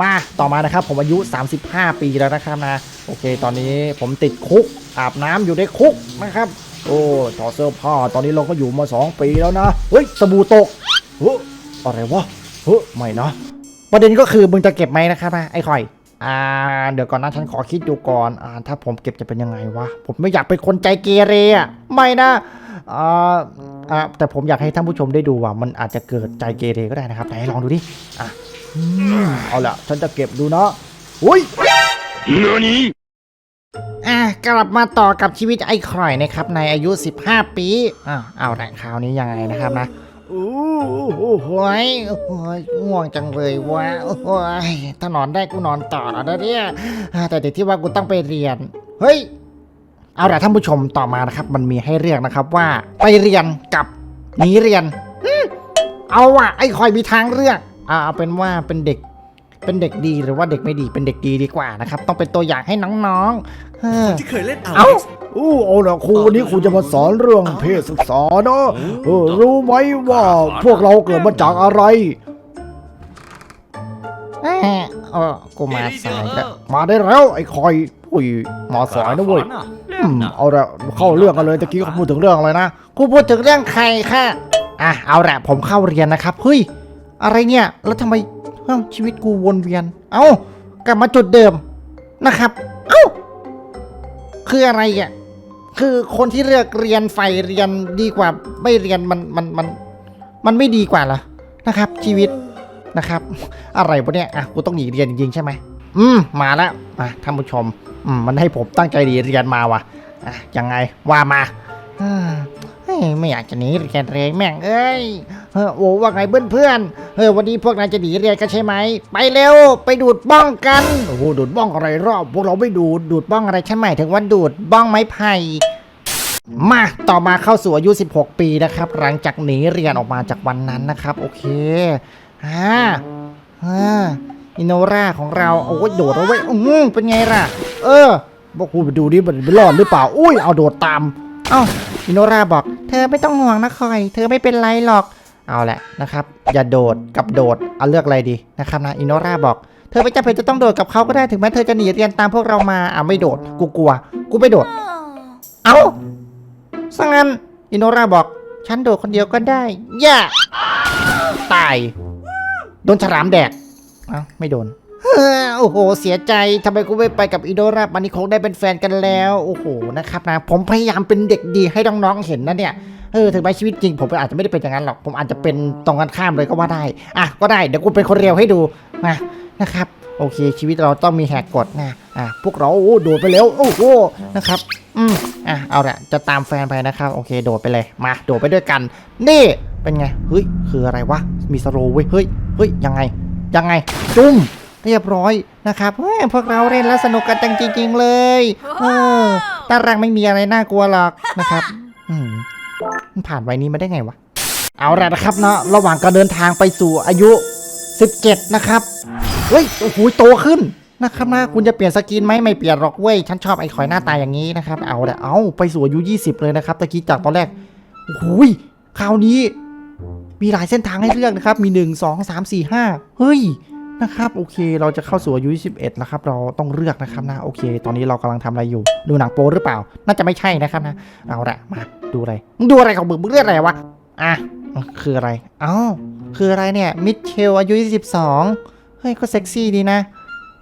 มาต่อมานะครับผมอายุ 35 ปีแล้วนะครับนะโอเค ตอนนี้ผมติดคุกอาบน้ำอยู่ในคุกนะครับ โอ้ถอดเสื้อผ้าตอนนี้เราก็อยู่มา 2 ปีแล้วนะเฮ้ยสบู่ตกเฮ้ยอะไรวะเฮ้ยไม่นะประเด็นก็คือมึงจะเก็บไหมนะครับนะไอ้คอยอ่าเดี๋ยวก่อนนะฉันขอคิดดูก่อนอ่าถ้าผมเก็บจะเป็นยังไงวะผมไม่อยากเป็นคนใจเกเรอะไม่นะอ่าอ่าแต่ผมอยากให้ท่านผู้ชมได้ดูว่ามันอาจจะเกิดใจเกเรก็ได้นะครับไหนลองดูดิอะ เอาละฉันจะเก็บดูนะอุ้ยอะกลับมาต่อกับชีวิตไอ้ครอยนะครับ ในอายุ 15 ปีอ่าเอาละคราวนี้ยังไงนะครับนะอู้หูโหยโอ้ยง่วงจังเลยวะโอ้ยถ้านอนได้กูนอนต่อแล้วนะเนี่ยอ่าแต่เด็กที่ว่ากูต้องไปเรียน เฮ้ย เอาละท่านผู้ชมต่อมานะครับ มันมีให้เลือกนะครับว่าไปเรียนกับหนีเรียนอืมเอาว่ะไอ้คอยมีทางเลือก อ่าเอาเป็นว่าเป็นเด็กเป็นเด็กดีหรือว่าเด็กไม่ดีเป็นเด็กดีดีกว่านะครับ ต้องเป็นตัวอย่างให้น้องๆเออ ที่เคยเล่นเอา เอ้าอู้เอาละครูวันนี้ครูจะมาสอนเรื่องเพศศึกษาเนาะเออรู้ไหมว่าพวกเราเกิดมาจากอะไร เออเออกูมาสายแล้วมาได้แล้วไอ้คอยอุ้ยมาสายนะเว้ยอืมเอาละเข้าเรื่องกันเลยตะกี้เขาพูดถึงเรื่องอะไรนะ กูพูดถึงเรื่องใครค่ะ อะเอาละผมเข้าเรียนนะครับเฮ้ย อะไรเนี่ย แล้วทำไมเอ้าชีวิตกูวนเวียน เอ้ากลับมาจุดเดิมนะครับ เอ้า คืออะไรอะ คือคนที่เลือกเรียนใฝ่เรียนดีกว่า ไม่เรียนมันมันมัน มันไม่ดีกว่าเหรอนะครับ ชีวิตนะครับ อะไรวะเนี่ยอะกูต้องหนีเรียนจริงๆใช่ไหมอืมมาแล้วอะท่านผู้ชม อืมมันให้ผมตั้งใจหนีเรียนมาว่ะอะยังไงว่ามาอืม ยไม่อยากจะหนีเรียนเลยแม่งเอ้ยเออโอ้ว่าไงเพื่อนเพื่อนเออวันนี้พวกนายจะหนีเรียนกันใช่ไหมไปเร็วไปดูดบ้องกันโอ้โหดูดบ้องอะไรรอบ พวกเราไม่ดูดดูดบ้องอะไรฉันหมถึงว่าดูดบ้องไม้ไผ่มาต่อมาเข้าสู่อายุ 16 ปีนะครับ หลังจากหนีเรียนออกมาจากวันนั้นนะครับ โอเคอ่าอ่าอินโนราของเราโอ้ยโดดเอาไว้อืมเป็นไงล่ะ เออบอกกูไปดูดิมันรอดหรือเปล่า อุ้ยเอาโดดตาม เอ้า อินโนราบอก เธอไม่ต้องห่วงนะคอย เธอไม่เป็นไรหรอก เอาแหละนะครับ อย่าโดดกับโดด เอาเลือกอะไรดีนะครับนะ อินโนราบอก เธอไม่จำเป็นจะต้องโดดกับเขาก็ได้ ถึงแม้เธอจะหนีเรียนตามพวกเรามา อ่าไม่โดด กูกลัว กูไม่โดด เอ้าสังั้นอินโนราบอก ฉันโดดคนเดียวก็ได้ย่า ตาย โดนฉลามแดก เอ้าไม่โดน โอ้โห เสียใจทำไมกูไม่ไปกับอิโนรามันนี่คงได้เป็นแฟนกันแล้ว โอ้โห นะครับนะ ผมพยายามเป็นเด็กดีให้น้องๆเห็นนะเนี่ย เออ ถึงแม้ชีวิตจริง ผมอาจจะไม่ได้เป็นอย่างนั้นหรอก ผมอาจจะเป็นตรงกันข้ามเลยก็ว่าได้ อะ ก็ได้ เดี๋ยวกูเป็นคนเร็วให้ดู มา นะครับ โอเค ชีวิตเราต้องมีแหกกฎนะ อะ พวกเราโอ้โดดไปแล้ว โอ้โห นะครับ อืม อะ เอาละจะตามแฟนไปนะครับ โอเค โดดไปเลย มา โดดไปด้วยกัน นี่ เป็นไง เฮ้ย คืออะไรวะ มีสโลว์เว้ย เฮ้ย เฮ้ย ยังไง ยังไง จุ้ม เรียบร้อยนะครับเฮ้ยพวกเราเล่นแล้วสนุกกันจังจริงๆเลย เออตารางไม่มีอะไรน่ากลัวหรอกนะครับอืมมันผ่านวัยนี้มาได้ไงวะ เอาละนะครับเนาะระหว่างการเดินทางไปสู่อายุ 17 นะครับ เฮ้ยโอ้โหโตขึ้นนะครับนะคุณจะเปลี่ยนสกินไหมไม่เปลี่ยนหรอกเว้ยฉันชอบไอ้ข่อยหน้าตาอย่างนี้นะครับเอาละเอาไปสู่อายุ 20 เลยนะครับตะกี้จากตอนแรกโอ้โหยคราวนี้มีหลายเส้นทางให้เลือกนะครับ มี 1 2 3 4 5 เฮ้ย นะครับโอเคเราจะเข้าสู่อายุ21นะครับเราต้องเลือกนะครับนะโอเค ตอนนี้เรากำลังทำอะไรอยู่ ดูหนังโป๊หรือเปล่า น่าจะไม่ใช่นะครับนะเอาละมาดูอะไรมึงดูอะไรของมึงมึงเลือกอะไรวะอะคืออะไรอ้าคืออะไรเนี่ยมิเชลอายุ22เฮ้ยก็เซ็กซี่ดีนะ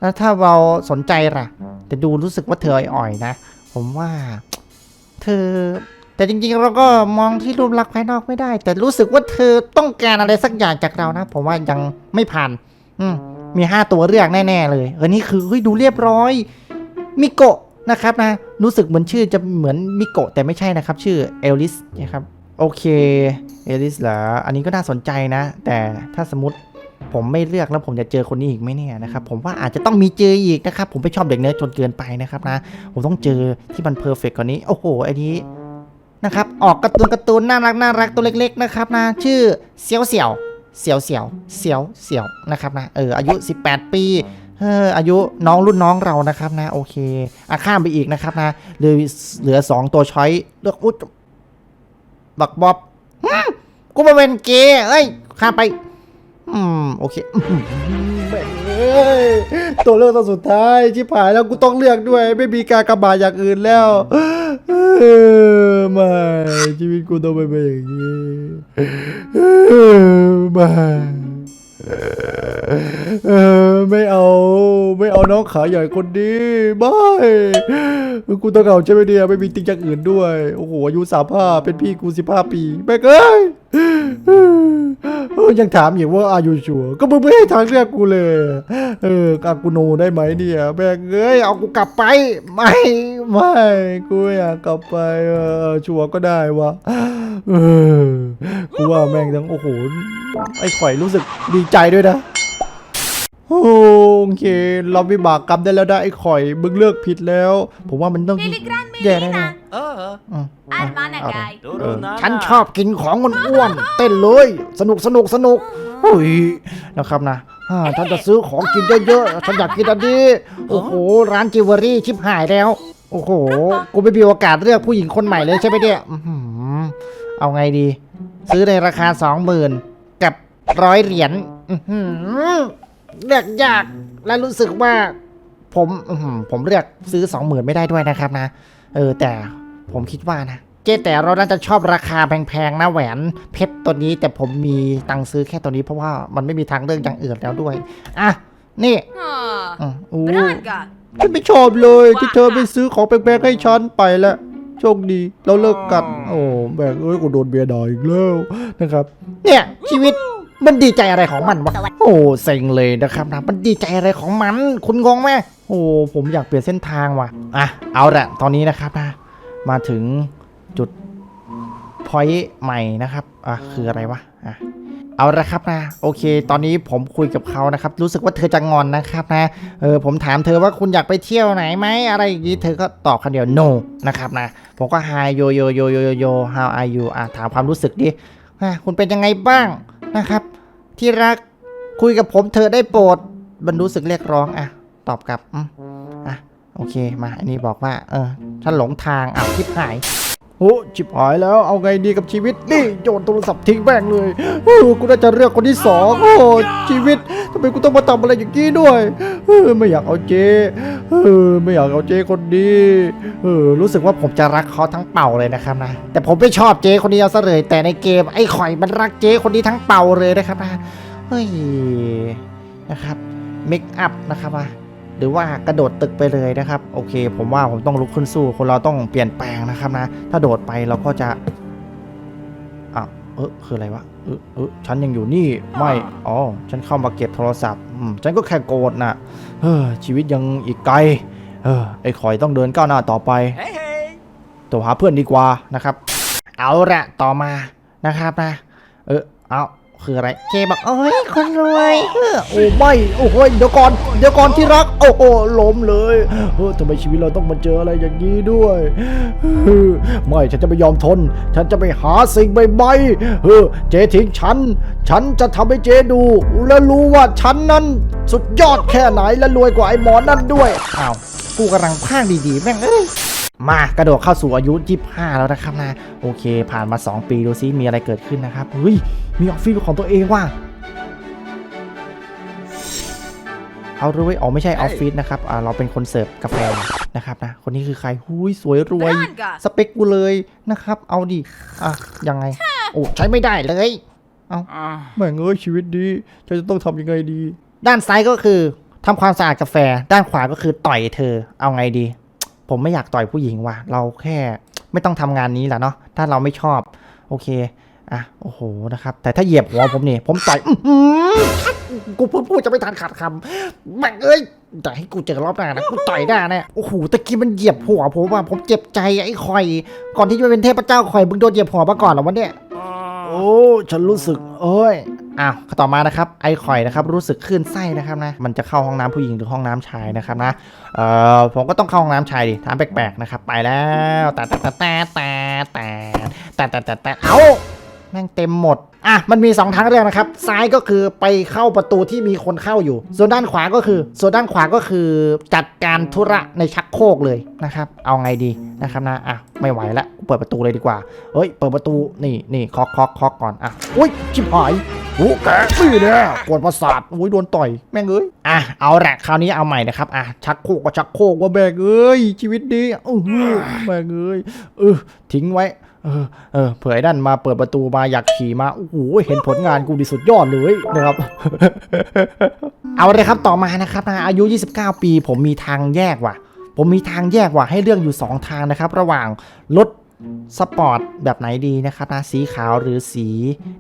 แล้วถ้าเราสนใจล่ะ แต่ดูรู้สึกว่าเธออ่อยๆนะ ผมว่า เธอ แต่จริงๆเราก็มองที่รูปลักษณ์ภายนอกไม่ได้ แต่รู้สึกว่าเธอต้องการอะไรสักอย่างจากเรานะ ผมว่ายังไม่ผ่าน อืมมีห้าตัวเลือกแน่ ๆ เลยเออนี่คือเฮ้ยดูเรียบร้อยมิโกะนะครับนะ รู้สึกเหมือนชื่อจะเหมือนมิโกะแต่ไม่ใช่นะครับ ชื่อเอลลิสนะครับ โอเคเอลลิสเหรออันนี้ก็น่าสนใจนะ แต่ถ้าสมมติผมไม่เลือกแล้วผมจะเจอคนนี้อีกไหมเนี่ยนะครับ ผมว่าอาจจะต้องมีเจออีกนะครับ ผมไม่ชอบเด็กเนื้อจนเกินไปนะครับนะ ผมต้องเจอที่มันเพอร์เฟกกว่านี้ โอ้โหอันนี้นะครับ ออกการ์ตูนการ์ตูนน่ารักน่ารักตัวเล็ก ๆ นะครับนะ ชื่อเสียวเสี่ยว เสียวเสียวเสียวเสียวนะครับนะเอออายุ 18 ปีเอออายุน้องรุ่นน้องเรานะครับนะโอเคอะข้ามไปอีกนะครับนะเหลือเหลือ 2 ตัวช้อยเลือกอุ๊ยบักบ๊อบอืมกูมาเป็นเกย์เอ้ยข้ามไป อืมโอเคแม่งเอ้เอ้ยตัวเลือกตัวสุดท้ายชิบหายแล้วกูต้องเลือกด้วย ไม่มีการกระบาดอย่างอื่นแล้วไม่ชีวิตกูต้องไปเป็นอย่างนี้ไม่ไม่เอา ไม่เอาน้องขาใหญ่คนนี้ไม่กูต้องเอาใช่ไหมเนี่ยไม่มีติ๊กอย่างอื่นด้วย โอ้โหอายุสามห้าเป็นพี่กูสิบห้าปีแม่เอ้ย เออยังถามอยู่ว่าอายุชัวก็มึงไม่ให้ทางเลือกกูเลย เออกากูโนได้ไหมเนี่ยแม่งเอ้ยเอากูกลับไป ไม่ไม่กูอยากกลับไปเออชัวก็ได้วะเออกูว่าแม่งทั้งโอ้โหไอ้ข่อยรู้สึกดีใจด้วยนะ โอเคเราวิบากกรรมได้แล้วได้ไอ้ข่อยมึงเลือกผิดแล้ว ผมว่ามันต้อง Telegran แย่แน่ Melina. เออๆอืม Armana guy. ดูเอดูอนะฉันชอบกินของมันอ้วนๆเต้นเลย สนุกสนุกสนุกอุ้ยนะครับนะอ่าฉันจะซื้อของกินเยอะๆฉันอยากกินอันนี้โอ้โหร้านจิวเวลรี่ชิบหายแล้ว โอ้โหกูไม่มีโอกาสเลือกผู้หญิงคนใหม่เลยใช่ไหมเนี่ยอื้อหือเอาไงดี ซื้อในราคาสองหมื่นกับร้อยเหรียญอื้อหือ เลือกยากและรู้สึกว่าผมอื้อหือผมเลือกซื้อสองหมื่นไม่ได้ด้วยนะครับนะ เออแต่ผมคิดว่านะเจ๊แต่เราน่าจะชอบราคาแพงๆนะแหวนเพชรตัวนี้ แต่ผมมีตังค์ซื้อแค่ตัวนี้เพราะว่ามันไม่มีทางเลือกอย่างอื่นแล้วด้วย อะ นี่ Ah, อืมโอ้ Braga. ฉันไม่ชอบเลยที่เธอไปซื้อของแพงๆให้ฉันไปแล้วโชคดีเราเลิกกัน โอ้แบงเอ้ยกูโดนเบียร์ด่าอีกแล้วนะครับ เนี่ยชีวิต มันดีใจอะไรของมันวะ โอ้เซ็งเลยนะครับนะ มันดีใจอะไรของมัน คุณงงไหมโอ้ผมอยากเปลี่ยนเส้นทางว่ะ อะ เอาละตอนนี้นะครับนะ มาถึงจุดพอยต์ใหม่นะครับ อะ คืออะไรวะ อะ เอาละครับนะ โอเค ตอนนี้ผมคุยกับเขานะครับ รู้สึกว่าเธอจะงอนนะครับนะ เออ ผมถามเธอว่าคุณอยากไปเที่ยวไหนไหม อะไรอย่างนี้ เธอก็ตอบคำเดียว no นะครับนะ ผมก็ hi yo yo yo yo yo yo how are you อะ ถามความรู้สึกดิอะคุณเป็นยังไงบ้างนะครับ ที่รักคุยกับผมเธอได้โปรดบรรลุสึกเรียกร้องอะ ตอบกลับอะโอเคมา อันนี้บอกว่า เออฉันหลงทางอะทิพหาย โอ้ชิบหายแล้วเอาไงดีกับชีวิตนี่โยนโทรศัพท์ทิ้งแม่งเลยเออกูน่าจะเลือกคนที่สองโอ้ชีวิตทำไมกูต้องมาทำอะไรอย่างนี้ด้วยเออไม่อยากเอาเจเออไม่อยากเอาเจคนดีเออรู้สึกว่าผมจะรักเขาทั้งเป่าเลยนะครับนะแต่ผมไม่ชอบเจคนนี้เอาซะเลยแต่ในเกมไอ้ข่อยมันรักเจคนนี้ทั้งเป่าเลยนะครับนะเฮ้ยนะครับเมคอัพนะครับว่า หรือว่ากระโดดตึกไปเลยนะครับ โอเค ผมว่าผมต้องลุกขึ้นสู้ คนเราต้องเปลี่ยนแปลงนะครับนะ ถ้าโดดไปเราก็จะอะเออคืออะไรวะเออเออฉันยังอยู่นี่ไม่อ๋อฉันเข้ามาเก็บโทรศัพท์อืมฉันก็แค่โกรธนะเออชีวิตยังอีกไกล เออไอ้ข่อยต้องเดินก้าวหน้าต่อไปเฮ้ยเฮ้ยตัวหาเพื่อนดีกว่านะครับ เอาละต่อมานะครับนะ เออเอา คืออะไรเจบอกโอ้ยคนรวยเออโอ้ไม่โอ้โหเดี๋ยวก่อนเดี๋ยวก่อนที่รัก โอ้โอ้ล้มเลยเออทำไมชีวิตเราต้องมาเจออะไรอย่างนี้ด้วยเออไม่ฉันจะไม่ยอมทน ฉันจะไปหาสิ่งใหม่ๆเออเจทิ้งฉัน ฉันจะทำให้เจดู และรู้ว่าฉันนั้นสุดยอดแค่ไหนและรวยกว่าไอ้หมอนั่นด้วยอ้าว กูกำลังพากดีๆแม่งเอ้ยมากระโดดเข้าสู่อายุ 25 แล้วนะครับนะ โอเค ผ่านมา 2 ปีดูซิมีอะไรเกิดขึ้นนะครับเฮ้ยมีออฟฟิศของตัวเองว่ะเอาด้วยอ๋อไม่ใช่ออฟฟิศนะครับอ่าเราเป็นคนเสิร์ฟกาแฟนะครับนะคนนี้คือใครหุยสวยรวย Braga. สเปคกูเลยนะครับ เอาดิอะยังไงโอ้ใช้ไม่ได้เลยอ่าแม่งเอ้ยชีวิตดีฉันจะต้องทำยังไงดี ด้านซ้ายก็คือ ทำความสะอาดกาแฟด้านขวาก็คือต่อยเธอเอาไงดี ผมไม่อยากต่อยผู้หญิงว่ะเราแค่ไม่ต้องทำงานนี้แหละเนาะถ้าเราไม่ชอบ โอเคอะโอ้โหนะครับ แต่ถ้าเหยียบหัวผมนี่ผมต่อยอื้อหือกูพูดพูดจะไม่ทันขาดคำแม่งเอ้ยแต่ให้กูเจอรอบหน้านะกูต่อยได้แน่โอ้โหตะกี้มันเหยียบหัวผมว่าผมเจ็บใจไอ้คอย ก่อนที่จะเป็นเทพเจ้าคอยมึงโดนเหยียบหัวมาก่อนเหรอวะเนี่ยโอ้ฉันรู้สึก เอ้ย อ้าวต่อมานะครับไอข่อยนะครับรู้สึกคลื่นไส้นะครับนะมันจะเข้าห้องน้ำผู้หญิงหรือห้องน้ำชายนะครับนะเอ่อผมก็ต้องเข้าห้องน้ำชายดิถามแปลกๆนะครับไปแล้วแต่แต่แต่แต่แต่แต่แต่แต่แต่เอ้าแม่งเต็มหมดอะมันมี 2ทางเลือกนะครับ ซ้ายก็คือไปเข้าประตูที่มีคนเข้าอยู่ ส่วนด้านขวาก็คือ ส่วนด้านขวาก็คือจัดการธุระในชักโครกเลยนะครับ เอาไงดีนะครับนะอะไม่ไหวละเปิดประตูเลยดีกว่าเฮ้ย เปิดประตูนี่นี่คาะเคาะเคาะก่อนอะอุ้ยชิบหาย อ้แกนี่เนี่ยปวดประสาทโอ้ยโดนต่อยแม่งเอ้ยอะเอาละคราวนี้เอาใหม่นะครับอะชักโคกก็ชักโคกว่าแม่งเอ้ยชีวิตดีโอ้โหแม่งเอ้ยเออทิ้งไว้เออเออเผื่อไอ้ดันมาเปิดประตูมาอยากขี่มาโอ้โหเห็นผลงานกูดีสุดยอดเลยนะครับ เอาเลยครับต่อมานะครับนะอายุ 29 ปี ผมมีทางแยกว่ะ ผมมีทางแยกว่ะให้เลือกอยู่ 2 ทางนะครับ ระหว่างรถ สปอร์ตแบบไหนดีนะครับนะสีขาวหรือสี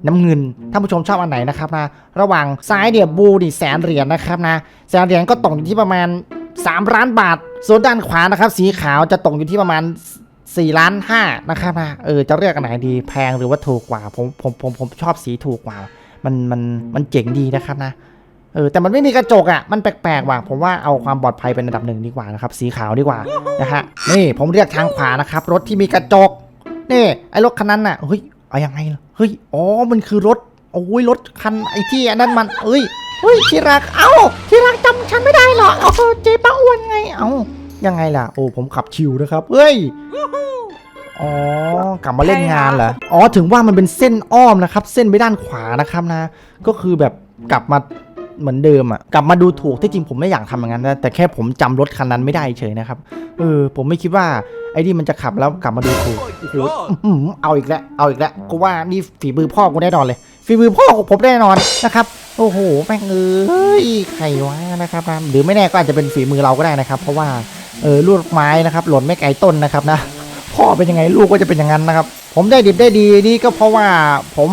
น้ำเงินท่านผู้ชมชอบอันไหนนะครับนะระหว่างซ้ายเนี่ยบูนี่แสนเหรียญนะครับนะแสนเหรียญก็ตกอยู่ที่ประมาณ 3 ล้านบาท ส่วนด้านขวานะครับ สีขาวจะตกอยู่ที่ประมาณ4ล้านห้านะครับนะเออจะเลือกอันไหนดีแพงหรือว่าถูกกว่าผมผมผมผมชอบสีถูกกว่า มันมันมันเจ๋งดีนะครับนะ เออแต่มันไม่มีกระจกอะมันแปลกๆว่ะผมว่าเอาความปลอดภัยเป็นอันดับหนึ่งดีกว่านะครับสีขาวดีกว่านะฮะนี่ผมเรียกทางขวานะครับรถที่มีกระจกนี่ไอ้รถคันนั้นน่ะเฮ้ยเอายังไงล่ะเฮ้ยอ๋อมันคือรถโอ้ยรถคันไอ้ที่อันนั้นมันเอ้ยเฮ้ยที่รักเอ้าที่รักจำฉันไม่ได้เหรอเอาเจ๊ป้าอ้วนไงเอ้ายังไงล่ะ โอ้ผมขับชิวนะครับเฮ้ยอ๋อกลับมาเล่นงานเหรออ๋อถึงว่ามันเป็นเส้นอ้อมนะครับ เส้นไปด้านขวานะครับนะ ก็คือแบบกลับมา เหมือนเดิมอะกลับมาดูถูกที่จริงผมไม่อยากทำอย่างนั้นนะแต่แค่ผมจำรถคันนั้นไม่ได้เฉยนะครับเออผมไม่คิดว่าไอ้นี่มันจะขับแล้วกลับมาดูถูกโอ้โหอื้อหือเอาอีกแล้วเอาอีกแล้วกูว่านี่ฝีมือพ่อกูแน่นอนเลยฝีมือพ่อของผมแน่นอนนะครับโอ้โหแม่งเอ้ยใครวะนะครับนะหรือไม่แน่ก็อาจจะเป็นฝีมือเราก็ได้นะครับ เพราะว่าเออลูกไม้นะครับ หล่นไม่ไกลต้นนะครับนะ พ่อเป็นยังไงลูกก็จะเป็นอย่างนั้นนะครับ ผมได้ดิบได้ดีนี่ก็เพราะว่าผม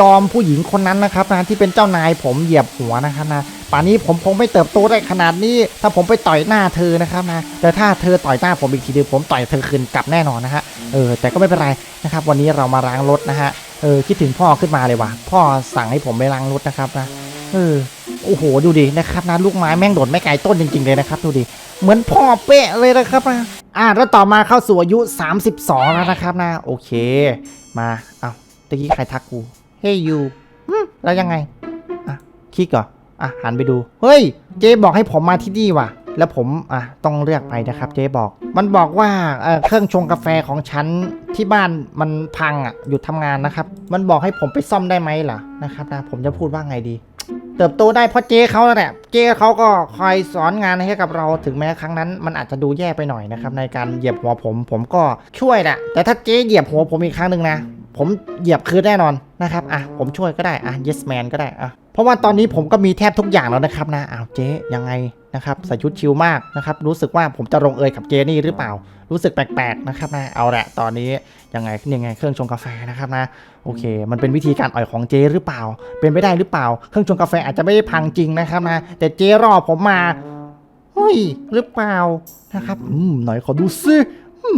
ยอมผู้หญิงคนนั้นนะครับนะที่เป็นเจ้านายผมเหยียบหัวนะครับนะป่านนี้ผมคงไม่เติบโตได้ขนาดนี้ ถ้าผมไปต่อยหน้าเธอนะครับนะแต่ถ้าเธอต่อยหน้าผมอีกทีเดียวผมต่อยเธอคืนกลับแน่นอนนะฮะเออแต่ก็ไม่เป็นไรนะครับ วันนี้เรามาล้างรถนะฮะเออคิดถึงพ่อขึ้นมาเลยว่ะพ่อสั่งให้ผมไปล้างรถนะครับนะเออโอ้โหดูดินะครับนะลูกไม้แม่งโดดไม่ไกลต้นจริงๆเลยนะครับดูดิ เหมือนพ่อเป๊ะเลยนะครับนะอะแล้วต่อมาเข้าสู่อายุ 32 แล้วนะครับนะ โอเค มาเอาตะกี้ใครทักกูเฮ้ยยูแล้วยังไง อะคลิกเหรออะหันไปดู เฮ้ย เจ๊บอกให้ผมมาที่นี่ว่ะ แล้วผมอะต้องเลือกไปนะครับ เจ๊บอก มันบอกว่าเอ่อเครื่องชงกาแฟของฉันที่บ้านมันพังอะหยุดทำงานนะครับ มันบอกให้ผมไปซ่อมได้ไหมล่ะนะครับนะผมจะพูดว่าไงดี เติบโตได้เพราะเจ๊เขาแหละเจ๊เขาก็คอยสอนงานให้กับเราถึงแม้ครั้งนั้น มันอาจจะดูแย่ไปหน่อยนะครับในการเหยียบหัวผม ผมก็ช่วยแหละแต่ถ้าเจ๊เหยียบหัวผมอีกครั้งหนึ่งนะผมเหยียบคืนแน่นอนนะครับอะผมช่วยก็ได้อะ yes man ก็ได้อะเพราะว่าตอนนี้ผมก็มีแทบทุกอย่างแล้วนะครับนะอ้าวเจ๊ยังไง นะครับใส่ชุดชิลมากนะครับรู้สึกว่าผมจะลงเอยกับเจนี่หรือเปล่า รู้สึกแปลกๆนะครับนะเอาละตอนนี้ยังไงยังไงเครื่องชงกาแฟนะครับนะโอเค มันเป็นวิธีการอ่อยของเจหรือเปล่า เป็นไปได้หรือเปล่า เครื่องชงกาแฟอาจจะไม่ได้พังจริงนะครับนะแต่เจรอผมมาเฮ้ยหรือเปล่านะครับอืมหน่อยขอดูซิอื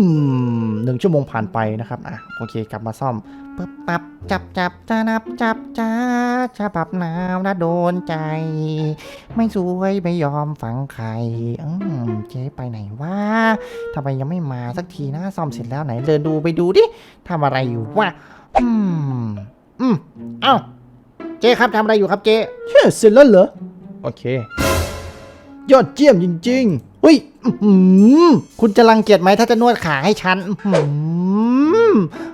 มหนึ่งชั่วโมงผ่านไปนะครับอะโอเค กลับมาซ่อม ปึ๊บปับจับจับจะนับจับจ้าจะปับหนาวนะโดนใจ ไม่สวยไม่ยอมฟังใครอืมเจ๊ไปไหนวะทำไมยังไม่มาสักทีนะซ่อมเสร็จแล้วไหนเดินดูไปดูดิทำอะไรอยู่วะอืมอืมเอ้าเจ๊ครับทำอะไรอยู่ครับเจ๊เฮ้ยเสร็จแล้วเหรอ โอเค ยอดเยี่ยมจริงๆเฮ้ยอื้อหือคุณจะรังเกียจไหมถ้าจะนวดขาให้ฉันอื้อหือ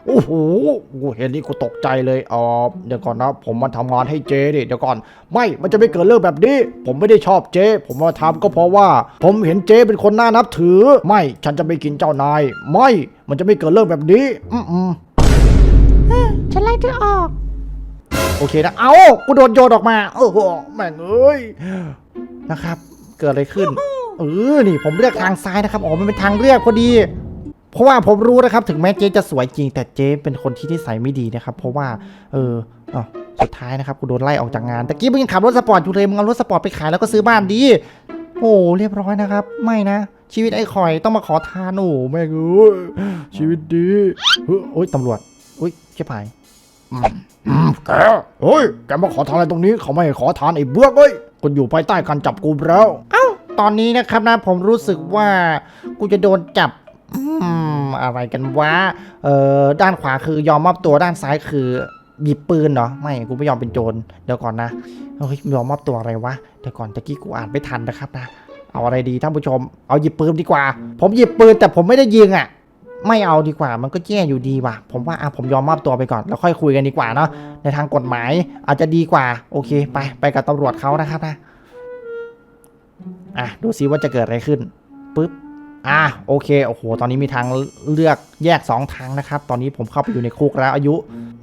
โอ้โหกูเห็นนี่กูตกใจเลยอ๋อเดี๋ยวก่อนนะ ผมมาทำงานให้เจ๊ดิเดี๋ยวก่อน ไม่มันจะไม่เกิดเรื่องแบบนี้ ผมไม่ได้ชอบเจ๊ผมมาทำก็เพราะว่า ผมเห็นเจ๊เป็นคนน่านับถือ ไม่ฉันจะไม่กินเจ้านาย ไม่มันจะไม่เกิดเรื่องแบบนี้อืมอืมฉันไล่เธอออกโอเคนะ เอากูโดนโยนออกมา โอ้โห แม่งเอ้ย นะครับ เกิดอะไรขึ้น เออ นี่ผมเลือกทางซ้ายนะครับ อ๋อ มันเป็นทางเลือกพอดี เพราะว่าผมรู้นะครับถึงแม้เจ๊จะสวยจริง แต่เจ๊เป็นคนที่นิสัยไม่ดีนะครับ เพราะว่าเอออ๋อสุดท้ายนะครับกูโดนไล่ออกจากงานตะกี้มึงยังขับรถสปอร์ตอยู่เลยมึงเอารถสปอร์ตไปขายแล้วก็ซื้อบ้านดี โอ้เรียบร้อยนะครับ ไม่นะ ชีวิตไอ้คอยต้องมาขอทานโอ้แม่งเอ้ยชีวิตดีเฮ้ยโอ้ยตำรวจอุ้ยเชี่ยผายอืมอืมแกเฮ้ยแกมาขอทานอะไรตรงนี้เขาไม่ให้ขอทานไอ้เบื้อกเอ้ยคุณอยู่ภายใต้การจับกุมแล้ว เอ้าตอนนี้นะครับนะผมรู้สึกว่ากูจะโดนจับ อืมอะไรกันวะเอ่อด้านขวาคือยอมมอบตัวด้านซ้ายคือหยิบปืนเหรอไม่กูไม่ยอมเป็นโจรเดี๋ยวก่อนนะเฮ้ยยอมมอบตัวอะไรวะเดี๋ยวก่อนตะกี้กูอ่านไม่ทันนะครับนะเอาอะไรดีท่านผู้ชม เอาหยิบปืนดีกว่า ผมหยิบปืนแต่ผมไม่ได้ยิงอะ ไม่เอาดีกว่ามันก็แย่อยู่ดีว่ะ ผมว่าอะผมยอมมอบตัวไปก่อนแล้วค่อยคุยกันดีกว่าเนาะในทางกฎหมายอาจจะดีกว่า โอเค ไปไปกับตำรวจเขานะครับนะอะดูซิว่าจะเกิดอะไรขึ้นปึ๊บ อะโอเคโอ้โหตอนนี้มีทางเลือกแยก 2 ทางนะครับ ตอนนี้ผมเข้าไปอยู่ในคุกแล้วอายุ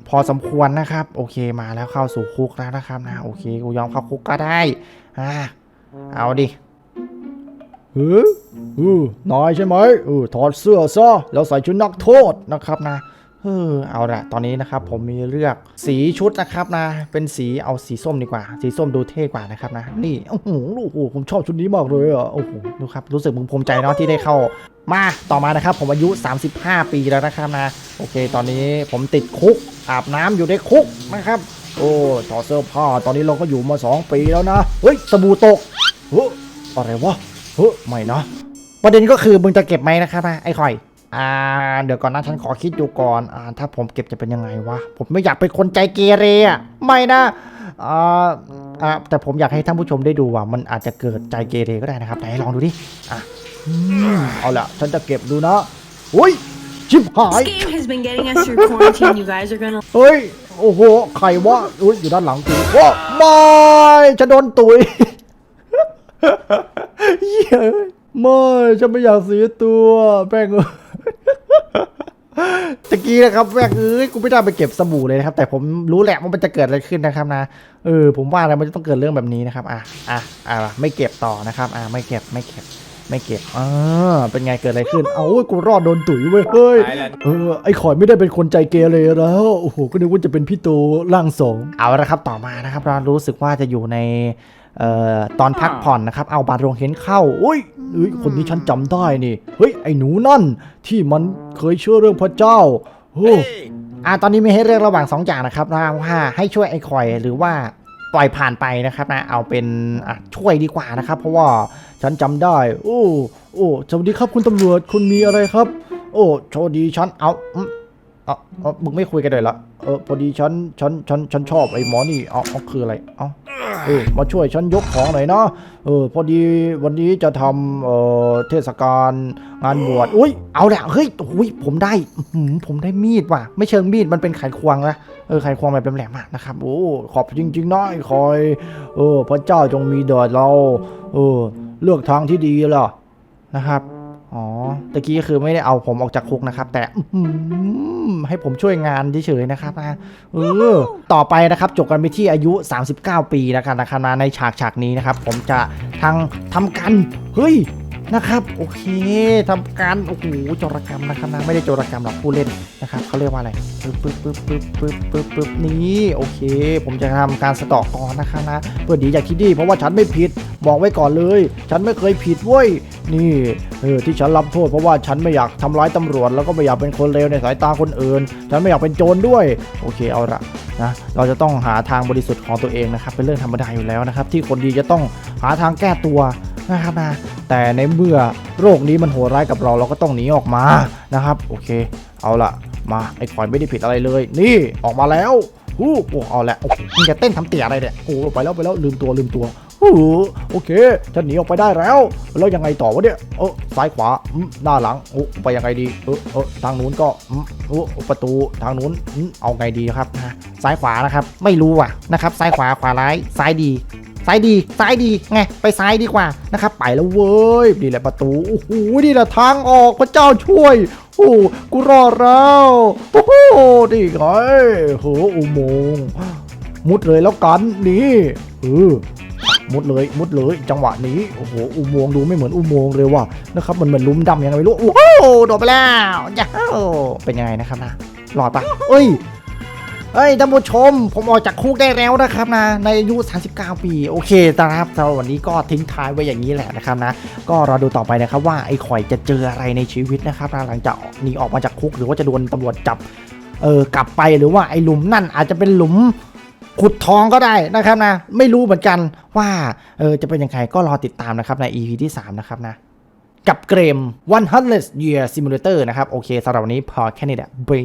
พอสมควรนะครับ โอเคมาแล้วเข้าสู่คุกแล้วนะครับนะโอเคกูยอมเข้าคุกก็ได้อะเอาดิเฮ้ยเออนายใช่ไหมเออถอดเสื้อซะแล้วใส่ชุดนักโทษนะครับนะ เออเอาละตอนนี้นะครับผมมีเลือกสีชุดนะครับนะ เป็นสีเอาสีส้มดีกว่า สีส้มดูเท่กว่านะครับนะ นี่โอ้โหโอ้โหผมชอบชุดนี้มากเลยอะโอ้โหดูครับรู้สึกมึงภูมิใจเนาะที่ได้เข้ามาต่อมานะครับ ผมอายุ 35 ปีแล้วนะครับนะ โอเค ตอนนี้ผมติดคุกอาบน้ำอยู่ในคุกนะครับ โอ้ถอเสื้อผ้าตอนนี้เราก็อยู่มา 2 ปีแล้วนะเฮ้ยสบู่ตกเฮ้อะไรวะเฮ้ไม่นะประเด็นก็คือมึงจะเก็บไหมนะครับนะไอ้คอย อ่า เดี๋ยวก่อนนะฉันขอคิดดูก่อนอ่าถ้าผมเก็บจะเป็นยังไงวะ ผมไม่อยากเป็นคนใจเกเรอะไม่นะอ่าอ่าแต่ผมอยากให้ท่านผู้ชมได้ดูว่า มันอาจจะเกิดใจเกเรก็ได้นะครับไหนลองดูดิอะอืมเอาละฉันจะเก็บดูนะอุ้ยชิบหาย This game has been getting us through quarantine. You guys are gonna เฮ้ย โอ้โห ใครวะอุ้ยอยู่ด้านหลังกูโอ้ไม่จะโดนตุยเย้ยไม่ฉันไม่อยากเสียตัวแป้งเอ้ย ตะกี้นะครับแป้งเอ้ยกูไม่ได้ไปเก็บสบู่เลยนะครับ แต่ผมรู้แหละว่ามันจะเกิดอะไรขึ้นนะครับนะเออผมว่าแล้วมันจะต้องเกิดเรื่องแบบนี้นะครับอะอะอะไม่เก็บต่อนะครับอะไม่เก็บไม่เก็บไม่เก็บอ่าเป็นไงเกิดอะไรขึ้น เอาเว้ยกูรอดโดนตุ๋ยเว้ย เฮ้ย เออ ไอ้ขอยไม่ได้เป็นคนใจเกเรแล้ว โอ้โห ก็นึกว่าจะเป็นพี่โตร่างสองเอาละครับ ต่อมานะครับ เรารู้สึกว่าจะอยู่ในเอ่อตอนพักผ่อนนะครับ เอาบาดรงเห็นเข้าอุ้ยเอ้ยคนนี้ฉันจำได้นี่ เฮ้ย ไอ้หนูนั่น ที่มันเคยเชื่อเรื่องพระเจ้าโอ้อ่าตอนนี้มีให้เลือกระหว่าง 2 อย่างนะครับนะว่าให้ช่วยไอ้คอยหรือว่าปล่อยผ่านไปนะครับนะเอาเป็นอะช่วยดีกว่านะครับ เพราะว่าฉันจำได้ โอ้โอ้สวัสดีครับคุณตำรวจคุณมีอะไรครับ โอ้โชคดีฉันเอาอืมเอาเอามึงไม่คุยกันเลยเหรอ เออพอดีฉันฉันฉันฉันชอบไอ้หมอนี่เอาเอาคืออะไรเอาเออมาช่วยฉันยกของหน่อยนะเออพอดีวันนี้จะทำเอ่อเทศกาลงานบวชอุ้ยเอาแหละเฮ้ยอุ้ยผมได้หือผมได้มีดว่ะ ไม่เชิงมีดมันเป็นไขควงนะเออไขควงแบบแหลมๆนะครับโอ้ขอบจริงๆนะไอ้คอย เออ พระเจ้าจงมีเดอดเรา เออ เลือกทางที่ดีล่ะนะครับ อ๋อตะกี้คือไม่ได้เอาผมออกจากคุกนะครับ แต่อื้อหือให้ผมช่วยงานเฉยๆนะครับนะเออต่อไปนะครับจบกันไปที่อายุ 39 ปีแล้วกันนะครับนะในฉากฉากนี้นะครับ ผมจะทางทำกันเฮ้ย นะครับโอเคทำการโอ้โหจรกรรมนะครับนะไม่ได้จรกรรมหรอกผู้เล่นนะครับเขาเรียกว่าอะไรปึ๊บปึ๊บปึ๊บปึ๊บปึ๊บปึ๊บปึ๊บนี่โอเค ผมจะทำการสตอกก่อนนะคะนะเพื่อดีจากที่ดีเพราะว่าฉันไม่ผิดบอกไว้ก่อนเลย ฉันไม่เคยผิดเว้ยนี่เออที่ฉันรับโทษเพราะว่าฉันไม่อยากทำร้ายตำรวจแล้วก็ไม่อยากเป็นคนเลวในสายตาคนอื่น ฉันไม่อยากเป็นโจรด้วย โอเคเอาละนะเราจะต้องหาทางบริสุทธิ์ของตัวเองนะครับเป็นเรื่องธรรมดาอยู่แล้วนะครับที่คนดีจะต้องหาทางแก้ตัว นะครับนะแต่ในเมื่อโรคนี้มันโหดร้ายกับเราเราก็ต้องหนีออกมานะครับ โอเค เอาละมาไอ้คอยไม่ได้ผิดอะไรเลย นี่ออกมาแล้วฮู้โอ้เอาละโอ้โหมึงจะเต้นทำเตี่ยอะไรเนี่ยโอ้ไปแล้วไปแล้วลืมตัวลืมตัวฮู้โอเคฉันหนีออกไปได้แล้ว แล้วยังไงต่อวะเนี่ยเออซ้ายขวาอืมหน้าหลังโอ้ไปยังไงดีเออเออทางนู้นก็อืมโอ้ประตูทางนู้นอืมเอาไงดีครับนะซ้ายขวานะครับ ไม่รู้อะนะครับ ซ้ายขวาขวาร้ายซ้ายดี ซ้ายดีซ้ายดีไงไปซ้ายดีกว่านะครับไปแล้วเว้ยนี่แหละประตูโอ้โหนี่แหละทางออกพระเจ้าช่วยโอ้กูรอดแล้วโอ้โหนี่ไงโหอุโมงค์มุดเลยแล้วกันนี่เออมุดเลยมุดเลยจังหวะนี้โอ้โหอุโมงค์ดูไม่เหมือนอุโมงค์เลยว่ะนะครับมันเหมือนลุมดำยังไงไม่รู้โอ้โหโดดไปแล้วย้าวเป็นยังไงนะครับนะรอดปะเอ้ย เฮ้ยท่านผู้ชม ผมออกจากคุกได้แล้วนะครับนะ ในอายุ 39 ปี โอเคนะครับสำหรับวันนี้ก็ทิ้งท้ายไว้อย่างนี้แหละนะครับนะ ก็รอดูต่อไปนะครับว่าไอ้ข่อยจะเจออะไรในชีวิตนะครับนะหลังจากหนีออกมาจากคุกหรือว่าจะโดนตำรวจจับ เออกลับไปหรือว่าไอ้หลุมนั่นอาจจะเป็นหลุมขุดทองก็ได้นะครับนะ ไม่รู้เหมือนกันว่า เออจะเป็นยังไงก็รอติดตามนะครับใน EP ที่ 3 นะครับนะ กับเกม100 Year Simulator นะครับ โอเคสำหรับวันนี้พอแค่นี้แหละบาย